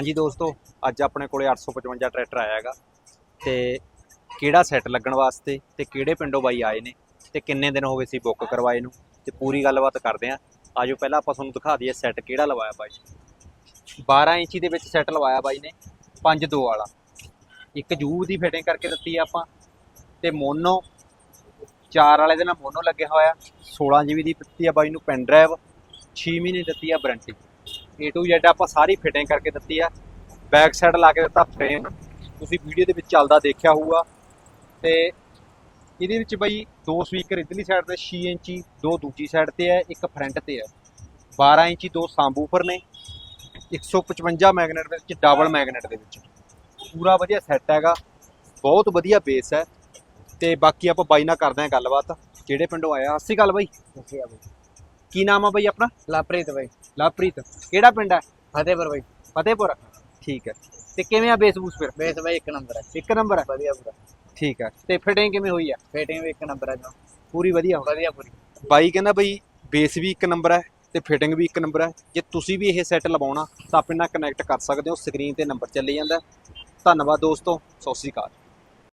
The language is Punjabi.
ਹਾਂਜੀ ਦੋਸਤੋ, ਅੱਜ ਆਪਣੇ ਕੋਲੇ 855 ਟਰੈਕਟਰ ਆਇਆ ਹੈਗਾ ਤੇ ਕਿਹੜਾ ਸੈੱਟ ਲੱਗਣ ਵਾਸਤੇ ਤੇ ਕਿਹੜੇ ਪਿੰਡੋਂ ਬਾਈ ਆਏ ਨੇ ਤੇ ਕਿੰਨੇ ਦਿਨ ਹੋ ਗਏ ਸੀ ਬੁੱਕ ਕਰਵਾਏ ਨੂੰ ਤੇ ਪੂਰੀ ਗੱਲਬਾਤ ਕਰਦੇ ਆਂ। ਆਜੋ ਪਹਿਲਾਂ ਆਪਾਂ ਤੁਹਾਨੂੰ ਦਿਖਾ ਦਈਏ ਸੈੱਟ ਕਿਹੜਾ ਲਵਾਇਆ ਬਾਈ। 12 ਇੰਚੀ ਦੇ ਵਿੱਚ ਸੈੱਟ ਲਵਾਇਆ ਬਾਈ ਨੇ 5-2 ਵਾਲਾ। ਇੱਕ ਜੂ ਦੀ ਫਿਟਿੰਗ ਕਰਕੇ ਦਿੱਤੀ ਆ ਆਪਾਂ ਤੇ ਮੋਨੋ, ਚਾਰ ਵਾਲੇ ਦੇ ਨਾਲ ਮੋਨੋ ਲੱਗਿਆ ਹੋਇਆ। 16 ਜੀਬੀ ਦੀ ਦਿੱਤੀ ਆ ਬਾਈ ਨੂੰ ਪੈਨ ਡਰਾਈਵ 6 ਮਹੀਨੇ ਦਿੱਤੀ ਆ ਵਾਰੰਟੀ A to Z ਆਪਾਂ ਸਾਰੀ ਫਿਟਿੰਗ ਕਰਕੇ ਦਿੱਤੀ ਆ। ਬੈਕ ਸਾਈਡ ਲਾ ਕੇ ਦਿੱਤਾ ਫਰੇਮ ਤੁਸੀਂ ਵੀਡੀਓ ਦੇ ਵਿੱਚ ਚੱਲਦਾ ਦੇਖਿਆ ਹੋਊਗਾ। ਤੇ ਇਹਦੇ ਵਿੱਚ ਬਈ ਦੋ ਸਪੀਕਰ ਇਧਰਲੀ ਸਾਈਡ ਤੇ 6 ਇੰਚੀ ਦੋ ਦੂਜੀ ਸਾਈਡ ਤੇ ਹੈ ਇੱਕ ਫਰੰਟ ਤੇ ਹੈ 12 ਇੰਚੀ ਦੋ ਸਾਂਬੂਫਰ ਨੇ। 155 ਮੈਗਨੇਟ ਦੇ ਵਿੱਚ ਡਬਲ ਮੈਗਨੇਟ ਦੇ ਵਿੱਚ। ਪੂਰਾ ਵਧੀਆ ਸੈੱਟ ਹੈਗਾ। ਬਹੁਤ ਵਧੀਆ ਬੇਸ ਹੈ। ਤੇ ਬਾਕੀ ਆਪਾਂ ਬਾਈ ਨਾਲ ਕਰਦੇ ਹਾਂ ਗੱਲਬਾਤ। ਜਿਹੜੇ ਪਿੰਡੋਂ ਆਇਆ ਸਤਿ ਅੱਛਾ ਬਈ। ਕੀ ਨਾਮ ਆ ਬਾਈ ਆਪਣਾ? ਲਾਪ੍ਰੀਤ ਬਈ। ਲਵਪ੍ਰੀਤ ਕਿਹੜਾ ਪਿੰਡ ਹੈ? ਫਤਿਹਪੁਰ ਬਈ। ਫਤਿਹਪੁਰ। ਠੀਕ ਹੈ। ਤੇ ਕਿਵੇਂ ਆ ਬੇਸ ਬੂਸ ਫਿਰ? ਬੇਸ ਬਈ ਇੱਕ ਨੰਬਰ ਹੈ। ਇੱਕ ਨੰਬਰ ਹੈ? ਵਧੀਆ ਪੂਰਾ। ਠੀਕ ਹੈ। ਤੇ ਫਿਟਿੰਗ ਕਿਵੇਂ ਹੋਈ ਆ? ਫੀਟਿੰਗ ਵੀ ਇੱਕ ਨੰਬਰ ਹੈ ਜੋ। ਪੂਰੀ ਵਧੀਆ ਹੋ ਵਧੀਆ ਪੂਰੀ। ਬਾਈ ਕਹਿੰਦਾ ਬਈ ਬੇਸ ਵੀ ਇੱਕ ਨੰਬਰ ਹੈ ਤੇ ਫਿਟਿੰਗ ਵੀ ਇੱਕ ਨੰਬਰ ਹੈ। ਜੇ ਤੁਸੀਂ ਵੀ ਇਹ ਸੈੱਟ ਲਵਾਉਣਾ ਤਾਂ ਆਪਣੇ ਨਾਲ ਕਨੈਕਟ ਕਰ ਸਕਦੇ ਹੋ। ਸਕਰੀਨ ਤੇ ਨੰਬਰ ਚੱਲੀ ਜਾਂਦਾ। ਧੰਨਵਾਦ ਦੋਸਤੋ। ਸਤਿ ਸ਼੍ਰੀ ਅਕਾਲ।